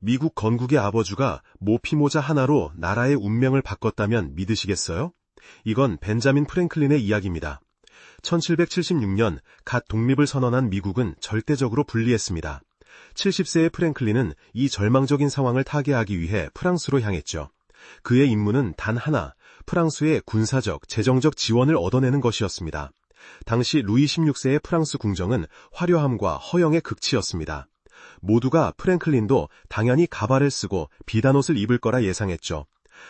미국 건국의 아버주가 모피모자 하나로 나라의 운명을 바꿨다면 믿으시겠어요? 이건 벤자민 프랭클린의 이야기입니다. 1776년 갓 독립을 선언한 미국은 절대적으로 분리했습니다. 70세의 프랭클린은 이 절망적인 상황을 타개하기 위해 프랑스로 향했죠. 그의 임무는 단 하나, 프랑스의 군사적, 재정적 지원을 얻어내는 것이었습니다. 당시 루이 16세의 프랑스 궁정은 화려함과 허영의 극치였습니다. 모두가 프랭클린도 당연히 가발을 쓰고 비단옷을 입을 거라 예상했죠.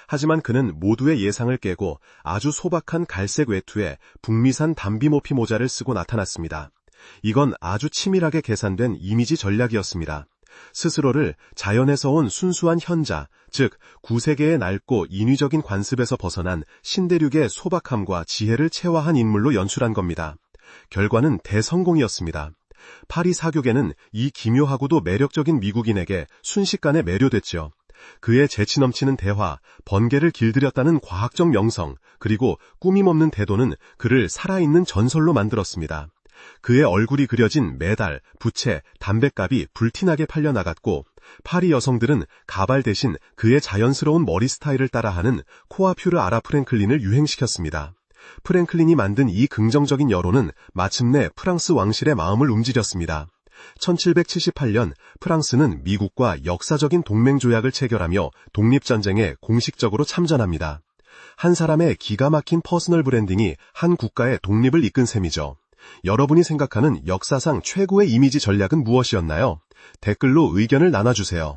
하지만 그는 모두의 예상을 깨고 아주 소박한 갈색 외투에 북미산 담비모피 모자를 쓰고 나타났습니다. 이건 아주 치밀하게 계산된 이미지 전략이었습니다. 스스로를 자연에서 온 순수한 현자, 즉 구세계의 낡고 인위적인 관습에서 벗어난 신대륙의 소박함과 지혜를 체화한 인물로 연출한 겁니다. 결과는 대성공이었습니다. 파리 사교계는 이 기묘하고도 매력적인 미국인에게 순식간에 매료됐죠. 그의 재치 넘치는 대화, 번개를 길들였다는 과학적 명성, 그리고 꾸밈없는 태도는 그를 살아있는 전설로 만들었습니다. 그의 얼굴이 그려진 메달, 부채, 담뱃값이 불티나게 팔려나갔고 파리 여성들은 가발 대신 그의 자연스러운 머리 스타일을 따라하는 코아퓨르 아라 프랭클린을 유행시켰습니다. 프랭클린이 만든 이 긍정적인 여론은 마침내 프랑스 왕실의 마음을 움직였습니다. 1778년 프랑스는 미국과 역사적인 동맹조약을 체결하며 독립전쟁에 공식적으로 참전합니다. 한 사람의 기가 막힌 퍼스널 브랜딩이 한 국가의 독립을 이끈 셈이죠. 여러분이 생각하는 역사상 최고의 이미지 전략은 무엇이었나요? 댓글로 의견을 나눠주세요.